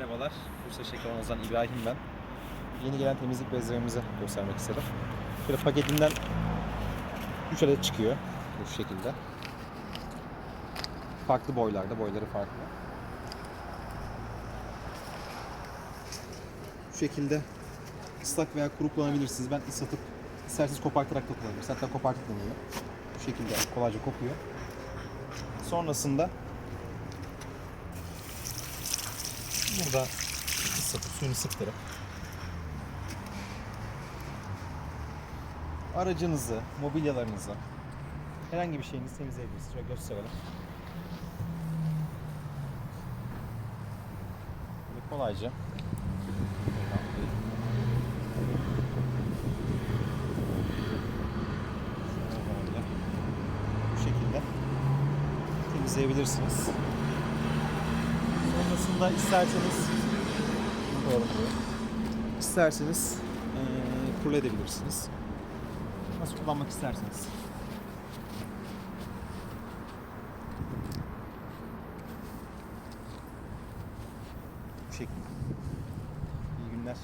Merhabalar, Bursa Şekerhanız'dan İbrahim ben. Yeni gelen temizlik bezlerimizi göstermek istedim. Böyle paketinden 3 adet çıkıyor bu şekilde. Farklı boylarda, boyları farklı. Bu şekilde ıslak veya kuru kullanabilirsiniz. Ben ıslatıp isterseniz kopartarak da kullanabilirsiniz. Hatta kopartıp kullanıyor. Bu şekilde kolayca kopuyor. Sonrasında burada ıslatıp suyunu sıktırıp aracınızı, mobilyalarınızı herhangi bir şeyinizi temizleyebilirsiniz. Şöyle gösterelim. Böyle kolayca bu şekilde temizleyebilirsiniz. Sonrasında isterseniz. İsterseniz eee kurule edebilirsiniz. Nasıl kullanmak isterseniz. Bu şekilde. İyi günler.